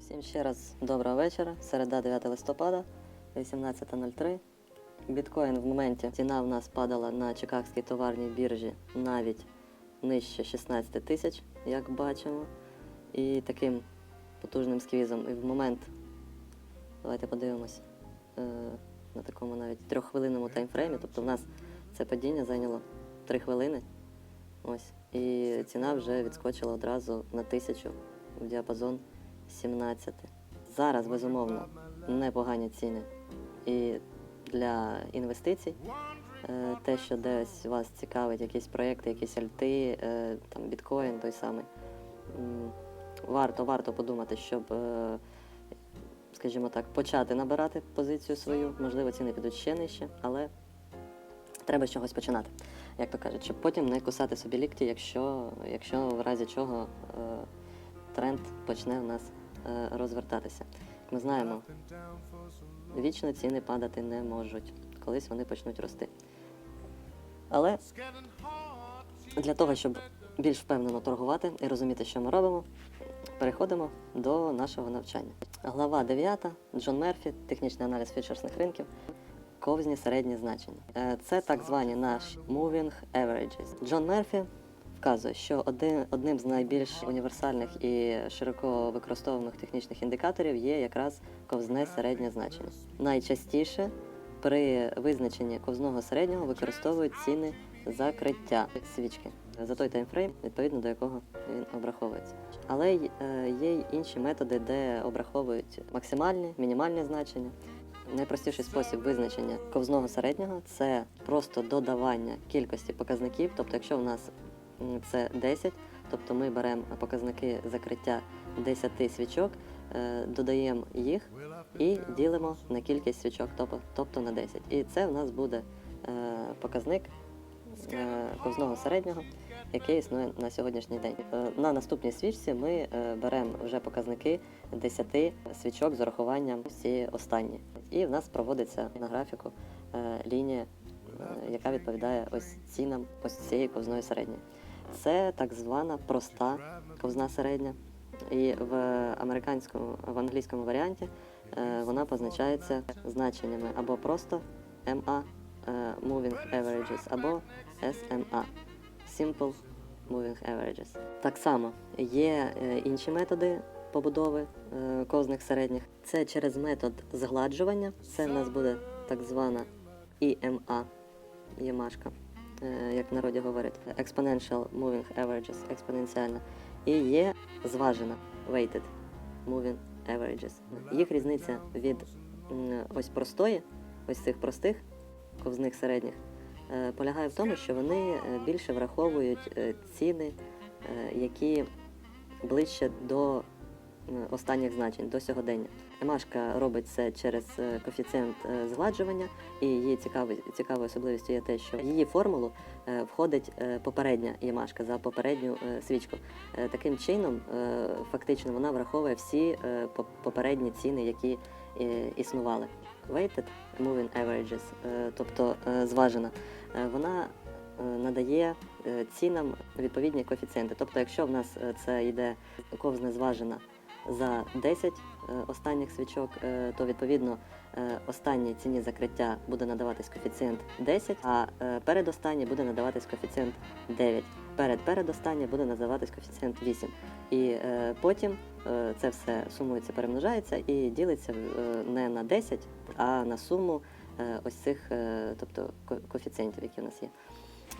Всім ще раз доброго вечора. Середа 9 листопада, 18.03. Біткоін в моменті ціна в нас падала на Чикагській товарній біржі навіть нижче 16 тисяч, як бачимо. І таким потужним сквізом. І в момент, давайте подивимось, е, на такому навіть трьоххвилинному таймфреймі. Тобто в нас це падіння зайняло 3 хвилини. Ось. І ціна вже відскочила одразу на тисячу в діапазон 17. Зараз, безумовно, непогані ціни. І для інвестицій. Е, Те, що десь вас цікавить, якісь проекти, якісь альти, е, там біткоін той самий. Варто, варто подумати, щоб, е, скажімо так, почати набирати позицію свою. Можливо, ціни підуть ще нижче, але треба з чогось починати, як то кажуть, щоб потім не кусати собі лікті, якщо, якщо в разі чого тренд почне в нас розвертатися. Як ми знаємо, вічно ціни падати не можуть, колись вони почнуть рости. Але для того, щоб більш впевнено торгувати і розуміти, що ми робимо, переходимо до нашого навчання. Глава 9. Джон Мерфі, технічний аналіз фьючерсних ринків. Ковзні середні значення. Е, Це так звані наші moving averages. Джон Мерфі вказує, що один, одним з найбільш універсальних і широко використовуваних технічних індикаторів є якраз ковзне середнє значення. Найчастіше при визначенні ковзного середнього використовують ціни закриття свічки за той таймфрейм, відповідно до якого він обраховується. Але е, є й інші методи, де обраховують максимальні, мінімальні значення. Найпростіший спосіб визначення ковзного середнього це просто додавання кількості показників. Тобто, якщо в нас це 10, тобто ми беремо показники закриття 10 свічок, е, додаємо їх і ділимо на кількість свічок, тобто, на 10. І це в нас буде е, показник е, ковзного середнього, який існує на сьогоднішній день. На наступній свічці ми беремо вже показники 10 свічок з урахуванням всі останні. І в нас проводиться на графіку лінія, яка відповідає ось цінам ось цієї ковзної середньої. Це так звана проста ковзна середня. І в американському, в англійському варіанті е, вона позначається значеннями або просто MA е, Moving Averages, або SMA Simple Moving Averages. Так само є е, інші методи побудови е, ковзних середніх. Це через метод згладжування. Це в нас буде так звана EMA, ємашка, як в народі говорять, Exponential Moving Averages, експоненціальна. І є зважена Weighted Moving Averages. Їх різниця від ось простої, ось цих простих ковзних середніх, е, полягає в тому, що вони е, більше враховують е, ціни, е, які ближче до е, останніх значень, до сьогодення. Емашка робить це через е, коефіцієнт е, згладжування, і її цікавий, цікавою особливістю є те, що в її формулу е, входить е, попередня ємашка за попередню е, свічку. Е, Таким чином, е, фактично, вона враховує всі е, попередні ціни, які е, існували. Weighted Moving Averages, е, тобто е, зважена, е, вона е, надає е, цінам відповідні коефіцієнти. Тобто, якщо в нас е, це йде ковзна зважена за 10 е, останніх свічок, е, то відповідно е, останній ціні закриття буде надаватись коефіцієнт 10, а передостанній буде надаватись коефіцієнт 9. Перед передостанній буде надаватись коефіцієнт 8. І потім це все сумується, перемножається і ділиться не на 10, а на суму ось цих тобто, коефіцієнтів, які в нас є.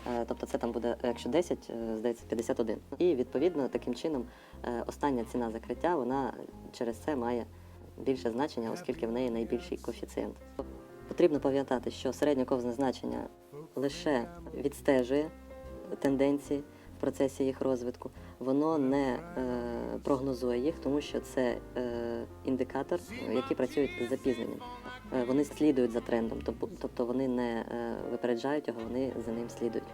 Е, Тобто це там буде, якщо 10, е, здається, 51. І відповідно таким чином е, остання ціна закриття вона через це має більше значення, оскільки в неї найбільший коефіцієнт. Потрібно пам'ятати, що середньоковзне значення лише відстежує тенденції в процесі їх розвитку. Воно не е, прогнозує їх, тому що це е, індикатор, який працює з запізненням. Е, вони слідують за трендом, тобто, тобто вони не е, випереджають його, вони за ним слідують.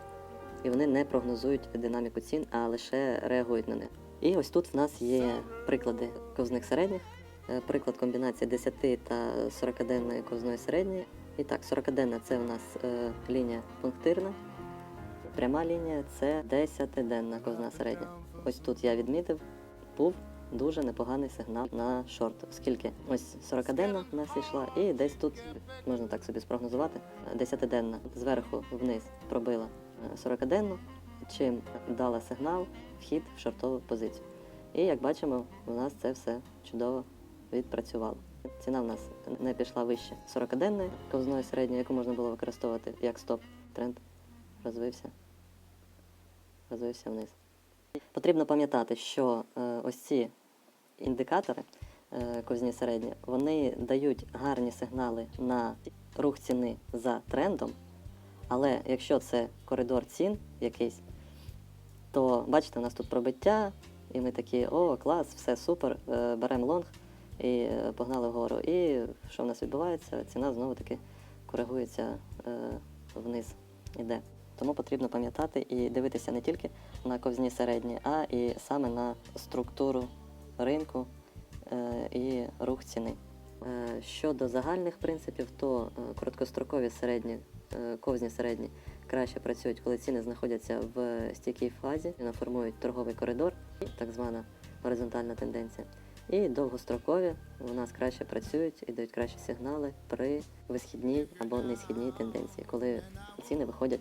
І вони не прогнозують динаміку цін, а лише реагують на них. І ось тут в нас є приклади ковзних середніх, Е, приклад комбінації 10 та 40-денної ковзної середньої. І так, 40-денна це у нас лінія пунктирна, пряма лінія це 10-денна ковзна середня. Ось тут я відмітив, був дуже непоганий сигнал на шорт, оскільки ось 40-денна у нас йшла, і десь тут можна так собі спрогнозувати, 10-денна зверху вниз пробила 40-денну, чим дала сигнал вхід в шортову позицію. І як бачимо, у нас це все чудово відпрацювало. Ціна в нас не пішла вище 40-денної ковзної середньої, яку можна було використовувати як стоп. Тренд розвився, розвився вниз. Потрібно пам'ятати, що е, ось ці індикатори е, ковзні середні, вони дають гарні сигнали на рух ціни за трендом. Але якщо це коридор цін якийсь, то бачите, у нас тут пробиття, і ми такі, о, клас, все супер, е, беремо лонг і погнали вгору. І що в нас відбувається? Ціна знову таки коригується вниз, іде. Тому потрібно пам'ятати і дивитися не тільки на ковзні середні, а і саме на структуру ринку е, і рух ціни. Е, Щодо загальних принципів, то е, короткострокові середні, ковзні середні краще працюють, коли ціни знаходяться в стійкій фазі, формують торговий коридор, так звана горизонтальна тенденція. І довгострокові у нас краще працюють і дають кращі сигнали при висхідній або несхідній тенденції, коли ціни виходять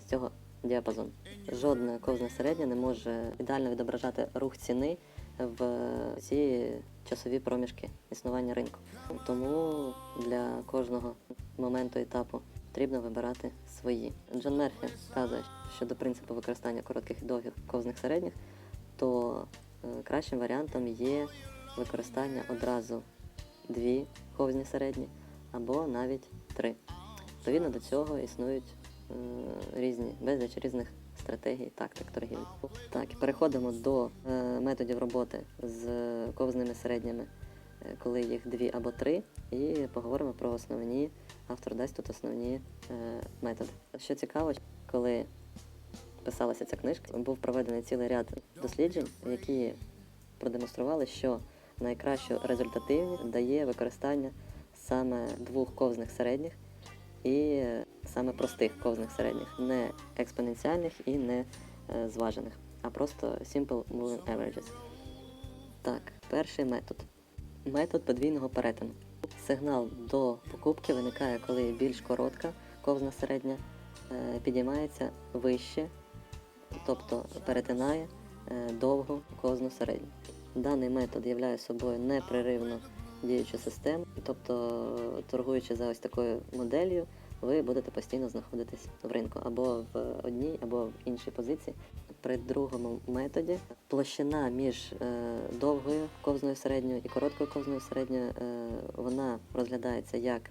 з цього діапазону. Жодне ковзне середнє не може ідеально відображати рух ціни в ці часові проміжки існування ринку. Тому для кожного моменту етапу потрібно вибирати свої. Джон Мерфі вказує щодо принципу використання коротких і довгих ковзних середніх, то е, кращим варіантом є використання одразу дві ковзні середні або навіть три. Відповідно до цього існують е, різні безліч різних стратегій, тактик торгівлі. Так, переходимо до е, методів роботи з ковзними середніми, е, коли їх дві або три, і поговоримо про основні. Автор дасть тут основні е, методи. Що цікаво, коли писалася ця книжка, був проведений цілий ряд досліджень, які продемонстрували, що найкращу результативність дає використання саме двох ковзних середніх і е, саме простих ковзних середніх, не експоненціальних і не е, зважених, а просто simple moving averages. Так, перший метод. Метод подвійного перетину. Сигнал до покупки виникає, коли більш коротка ковзна середня е, підіймається вище, тобто перетинає довгу ковзну середню. Даний метод являє собою непреривно діючу систему, тобто торгуючи за ось такою моделлю, ви будете постійно знаходитись в ринку або в одній, або в іншій позиції. При другому методі площина між е, довгою ковзною середньою і короткою ковзною середньою е, вона розглядається як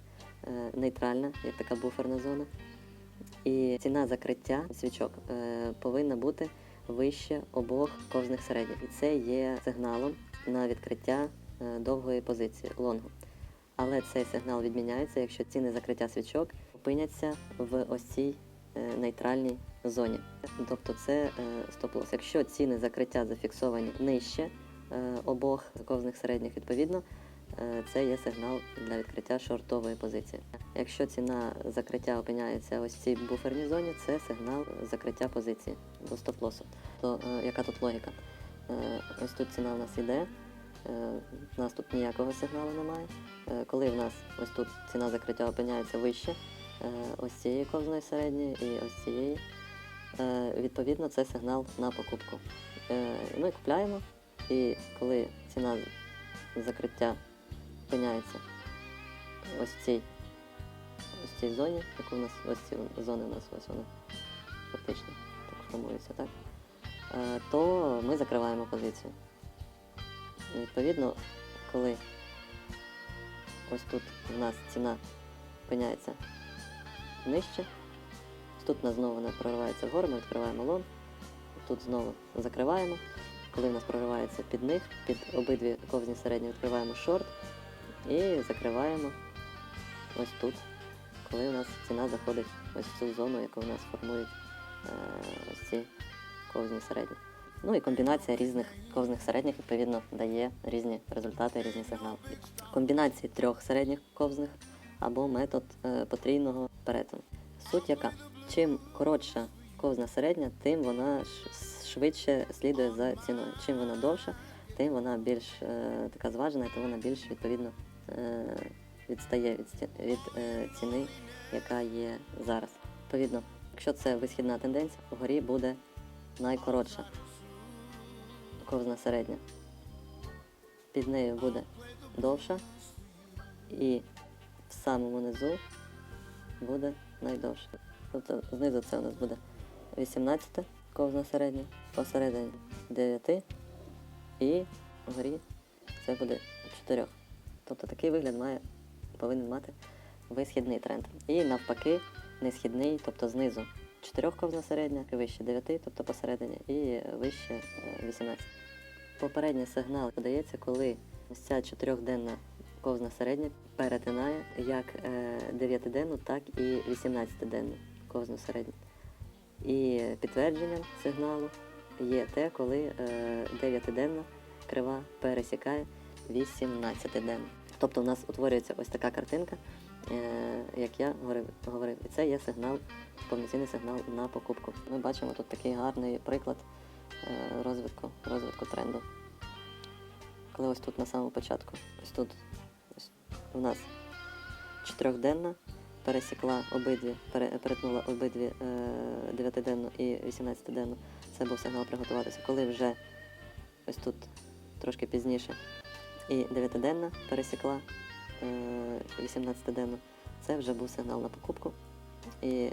е, нейтральна, як така буферна зона. І ціна закриття свічок повинна бути вище обох ковзних середніх. І це є сигналом на відкриття довгої позиції лонгу. Але цей сигнал відміняється, якщо ціни закриття свічок опиняться в ось цій е, нейтральній зоні. Тобто це е, стоп-лосс. Якщо ціни закриття зафіксовані нижче е, обох ковзних середніх, відповідно, е, це є сигнал для відкриття шортової позиції. Якщо ціна закриття опиняється ось в цій буферній зоні, це сигнал закриття позиції до стоп-лосу. То е, яка тут логіка? Е, ось тут ціна у нас йде. Е, У нас тут ніякого сигналу немає. Е, Коли в нас ось тут ціна закриття опиняється вище е, ось цієї ковзної середньої і ось цієї, відповідно, це сигнал на покупку. Ми купляємо, і коли ціна закриття опиняється ось в цій, ось в цій зоні, яку у нас ось ці зони у нас ось вони фактично так формуються, так? То ми закриваємо позицію. Відповідно, коли ось тут в нас ціна опиняється нижче, тут у нас знову вона проривається вгору, ми відкриваємо лон, тут знову закриваємо. Коли в нас проривається під них, під обидві ковзні середні відкриваємо шорт і закриваємо ось тут, коли у нас ціна заходить ось в цю зону, яку у нас формують е, ось ці ковзні середні. Ну і комбінація різних ковзних середніх відповідно дає різні результати, різні сигнали. Комбінації трьох середніх ковзних або метод е, потрійного перетину. Суть яка? Чим коротша ковзна середня, тим вона швидше слідує за ціною. Чим вона довша, тим вона більш е, така зважена, тим вона більш відповідно е, відстає від, від е, ціни, яка є зараз. Відповідно, якщо це висхідна тенденція, вгорі буде найкоротша ковзна середня. Під нею буде довша, і в самому низу буде найдовша. Тобто знизу це у нас буде 18 ковзна середня, посередині 9 і вгорі це буде 4. Тобто такий вигляд має, повинен мати висхідний тренд. І навпаки, несхідний, тобто знизу 4 ковзна середня, вище 9, тобто посередині, і вище е, 18. Попередній сигнал подається, коли ось ця чотирьохденна ковзна середня перетинає як е, 9-денну, так і 18-денну ковзну середню. І підтвердженням сигналу є те, коли е, 9-денна крива пересікає 18-денну. Тобто у нас утворюється ось така картинка, е, як я говорив. І це є сигнал, повноцінний сигнал на покупку. Ми бачимо тут такий гарний приклад е, розвитку, розвитку тренду. Коли ось тут на самому початку, ось тут ось у нас чотирьохденна пересікла обидві, перетнула обидві е, 9-денну і 18-денну. Це був сигнал приготуватися. Коли вже ось тут трошки пізніше і 9-денна пересікла е, 18-денну, це вже був сигнал на покупку і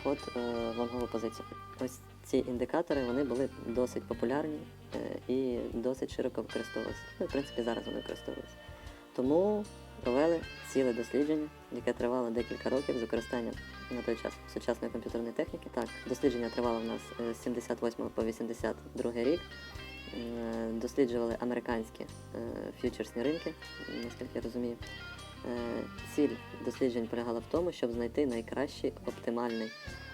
вход е, в лонгову позицію. Ось ці індикатори вони були досить популярні е, і досить широко використовувалися. Ну, в принципі, зараз вони використовуються. Тому провели ціле дослідження, яке тривало декілька років з використанням на той час сучасної комп'ютерної техніки. Так, дослідження тривало в нас з 78 по 82 рік. Е, Досліджували американські е, ф'ючерсні ринки, наскільки я розумію. Е, Ціль досліджень полягала в тому, щоб знайти найкращий оптимальний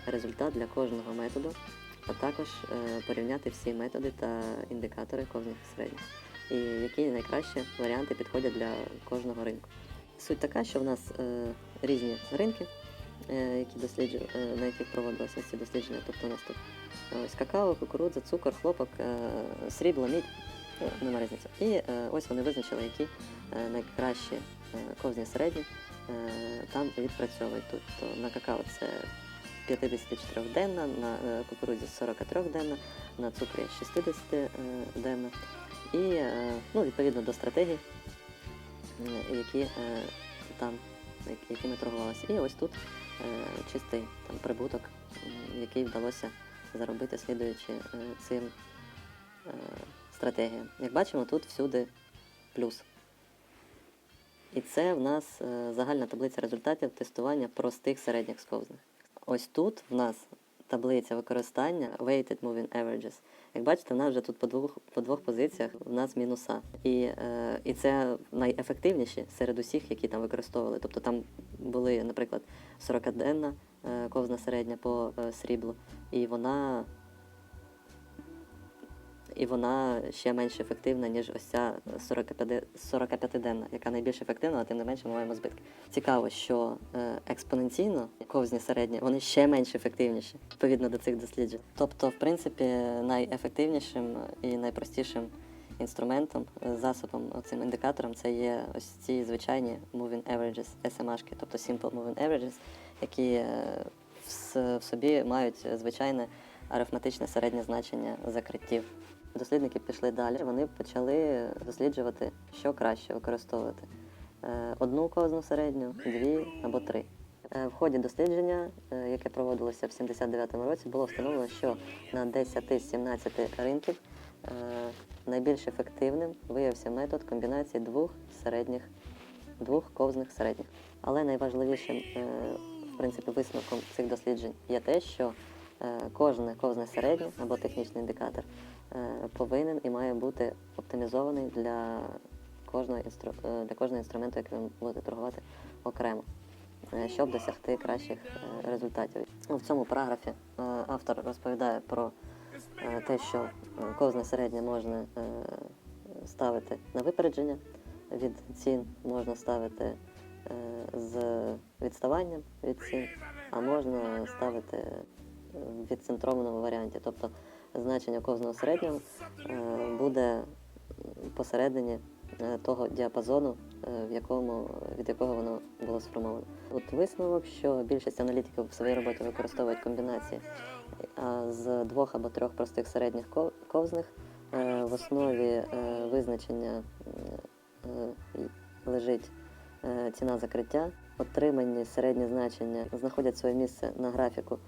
результат для кожного методу, а також порівняти всі методи та індикатори кожних середніх і які найкращі варіанти підходять для кожного ринку. Суть така, що в нас різні ринки, на яких проводилися ці дослідження. Тобто у нас тут ось какао, кукурудза, цукор, хлопок, е, срібло, мідь, ну, нема різниці. І е, ось вони визначили, які е, найкращі е, ковзні середні е, там відпрацьовують. Тобто на какао це 54-денна, на е, кукурудзі 43-денна, на цукрі 60-денна. І е, ну, відповідно до стратегій, е, які е, там, якими торгувалися. І ось тут е, чистий там, прибуток, який вдалося заробити, слідуючи е, цим е, стратегіям. Як бачимо, тут всюди плюс. І це в нас е, загальна таблиця результатів тестування простих середніх сковзних. Ось тут в нас таблиця використання Weighted Moving Averages. Як бачите, в нас вже тут по двох, по двох позиціях в нас мінуса. І, е, і це найефективніші серед усіх, які там використовували. Тобто там були, наприклад, 40-денна е, ковзна середня по е, сріблу, і вона. І вона ще менш ефективна, ніж ось ця 45 45-денна, яка найбільш ефективна, але тим не менше ми маємо збитки. Цікаво, що е, експоненційно ковзні середні вони ще менш ефективніші відповідно до цих досліджень. Тобто, в принципі, найефективнішим і найпростішим інструментом, е, засобом, цим індикатором, це є ось ці звичайні moving averages, SMH, тобто simple moving averages, які е, в, собі мають звичайне арифметичне середнє значення закриттів. Дослідники пішли далі. Вони почали досліджувати, що краще використовувати: Е, одну ковзну середню, дві або три. Е, В ході дослідження, е, яке проводилося в 79-му році, було встановлено, що на 10 з 17 ринків е, найбільш ефективним виявився метод комбінації двох середніх, двох ковзних середніх. Але найважливішим е, в принципі висновком цих досліджень є те, що е, кожне ковзне середнє або технічний індикатор е, повинен і має бути оптимізований для кожного інстру... для кожного інструменту, який ви будете торгувати окремо, щоб досягти кращих результатів. В цьому параграфі автор розповідає про те, що е, ковзне середнє можна е, ставити на випередження від цін, можна ставити е, з відставанням від цін, а можна ставити е, в відцентрованому варіанті. Тобто значення кожного середнього е, буде посередині е, того діапазону, е, в якому, від якого воно було сформовано. От висновок, що більшість аналітиків в своїй роботі використовують комбінації з двох або трьох простих середніх ков- ковзних. Е, В основі е, визначення е, е, лежить е, ціна закриття. Отримані середні значення знаходять своє місце на графіку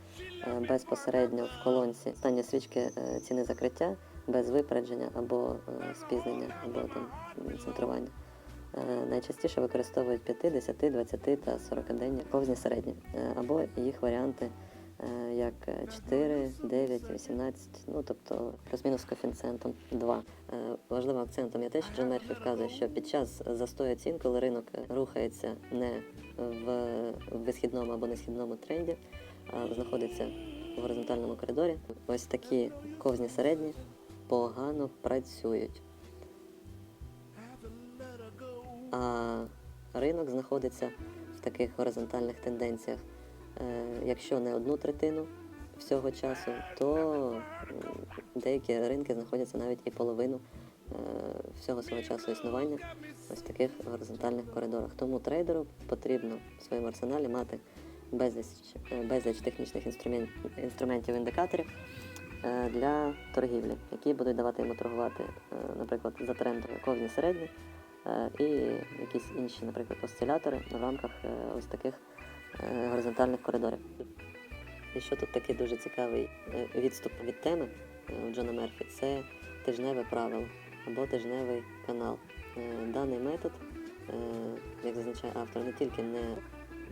е, безпосередньо в колонці останні свічки е, ціни закриття без випередження або е, спізнення, або там центрування. Е, Найчастіше використовують 5, 10, 20 та 40-денні ковзні середні, е, або їх варіанти як е, 4, 9, 18, ну тобто плюс-мінус з коефіцієнтом 2. Е, Важливим акцентом є те, що Джон Мерфі вказує, що під час застою цін, коли ринок рухається не в висхідному або несхідному тренді, а знаходиться в горизонтальному коридорі, ось такі ковзні середні погано працюють. А ринок знаходиться в таких горизонтальних тенденціях. Е, Якщо не одну третину всього часу, то деякі ринки знаходяться навіть і половину е, всього свого часу існування ось в таких горизонтальних коридорах. Тому трейдеру потрібно в своєму арсеналі мати безліч, е, безліч технічних інструмент, інструментів індикаторів для торгівлі, які будуть давати йому торгувати, е, наприклад, за трендом ковні середні е, і якісь інші, наприклад, осцилятори в рамках е, ось таких е, горизонтальних коридорів. І що тут такий дуже цікавий е, відступ від теми е, у Джона Мерфі, це тижневе правило або тижневий канал. Е, Даний метод, е, як зазначає автор, не тільки не,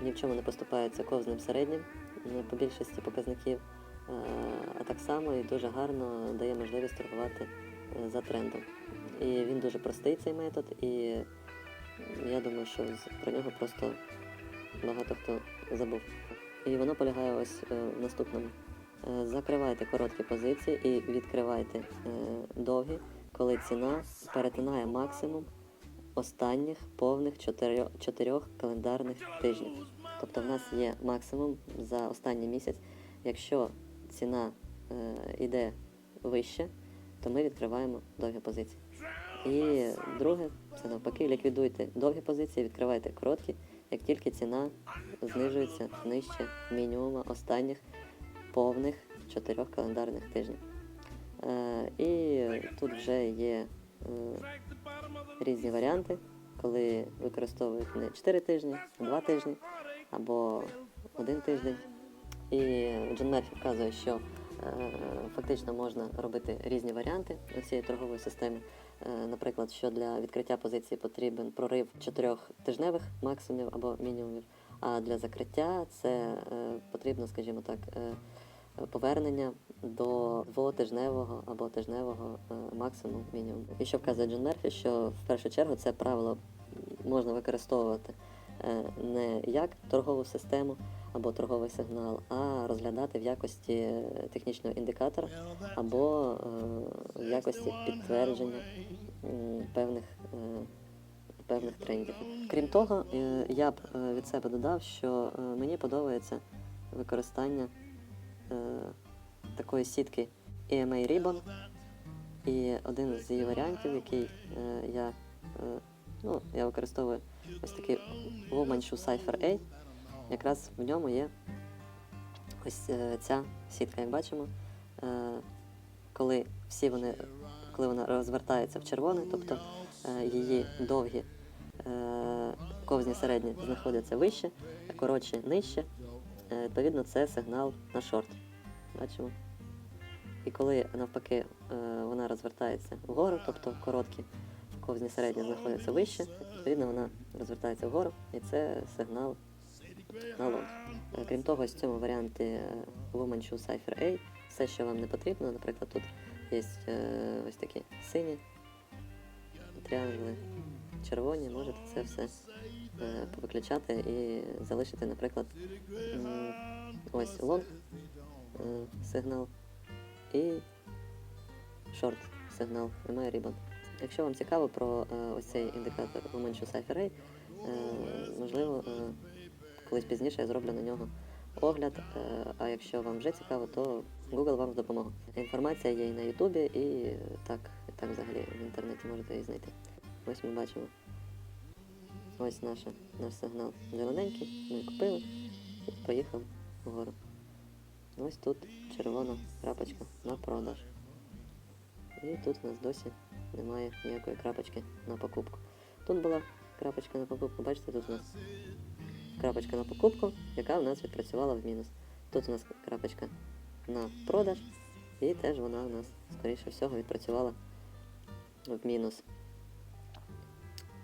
ні в чому не поступається ковзним середнім е, по більшості показників, е, а так само і дуже гарно дає можливість торгувати е, за трендом. І він дуже простий цей метод, і я думаю, що про нього просто багато хто забув. І воно полягає ось е, в наступному. Е, Закривайте короткі позиції і відкривайте е, довгі, коли ціна перетинає максимум останніх повних чотирьох, чотирьох календарних тижнів. Тобто в нас є максимум за останній місяць. Якщо ціна е, йде вище, то ми відкриваємо довгі позиції. І друге, це навпаки, ліквідуйте довгі позиції, відкривайте короткі, як тільки ціна знижується нижче мінімума останніх повних чотирьох календарних тижнів. Е, і тут вже є е, різні варіанти, коли використовують не 4 тижні, а 2 тижні або один тиждень. І Джон Мерфі вказує, що е, фактично можна робити різні варіанти цієї торгової системи. Е, Наприклад, що для відкриття позиції потрібен прорив чотирьох тижневих максимумів або мінімумів, а для закриття це е, потрібно, скажімо так, повернення до двотижневого або тижневого максимуму мінімуму. І що вказує Джон Мерфі, що в першу чергу це правило можна використовувати не як торгову систему або торговий сигнал, а розглядати в якості е, технічного індикатора або е, в якості підтвердження певних, е, певних трендів. Крім того, я б від себе додав, що мені подобається використання такої сітки EMA Ribbon. І один з її варіантів, який я, ну, я використовую ось такий Woman Shoe Cypher A, якраз в ньому є ось е, ця сітка, як бачимо. Е, коли всі вони, коли вона розвертається в червоне, тобто е, її довгі ковзні середні знаходяться вище, коротші нижче. Відповідно, це сигнал на шорт. Бачимо. І коли навпаки вона розвертається вгору, тобто короткі ковзні середні знаходяться вище, відповідно вона розвертається вгору, і це сигнал на лонг. Е, Крім того, в цьому варіанті е, Woman Shoe Cypher A все, що вам не потрібно, наприклад, тут є е, ось такі сині тріангли, червоні, можете це все е, повиключати і залишити, наприклад, ось лонг сигнал і шорт сигнал, немає рібан. Якщо вам цікаво про ось цей індикатор Woman Shoe Cypher A, можливо, колись пізніше я зроблю на нього огляд. е, А якщо вам вже цікаво, то Google вам в допомогу. Інформація є і на Ютубі, і так, так взагалі в інтернеті можете її знайти. Ось ми бачимо. Ось наша, наш сигнал зелененький, ми купили і поїхав вгору. Ось тут червона крапочка на продаж. І тут у нас досі немає ніякої крапочки на покупку. Тут була крапочка на покупку, бачите, тут у нас крапочка на покупку, яка у нас відпрацювала в мінус. Тут у нас крапочка на продаж, і теж вона у нас, скоріше всього, відпрацювала в мінус.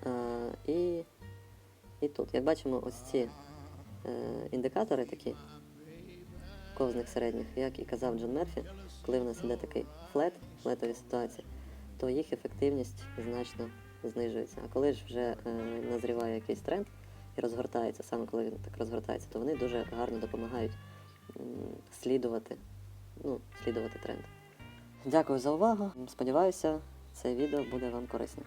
А, і, і тут, як бачимо, ось ці е, індикатори такі ковзних середніх, як і казав Джон Мерфі, коли в нас іде такий флет, флетові ситуації, то їх ефективність значно знижується. А коли ж вже е, назріває якийсь тренд і розгортається, саме коли він так розгортається, то вони дуже гарно допомагають слідувати, ну, слідувати тренд. Дякую за увагу. Сподіваюся, це відео буде вам корисним.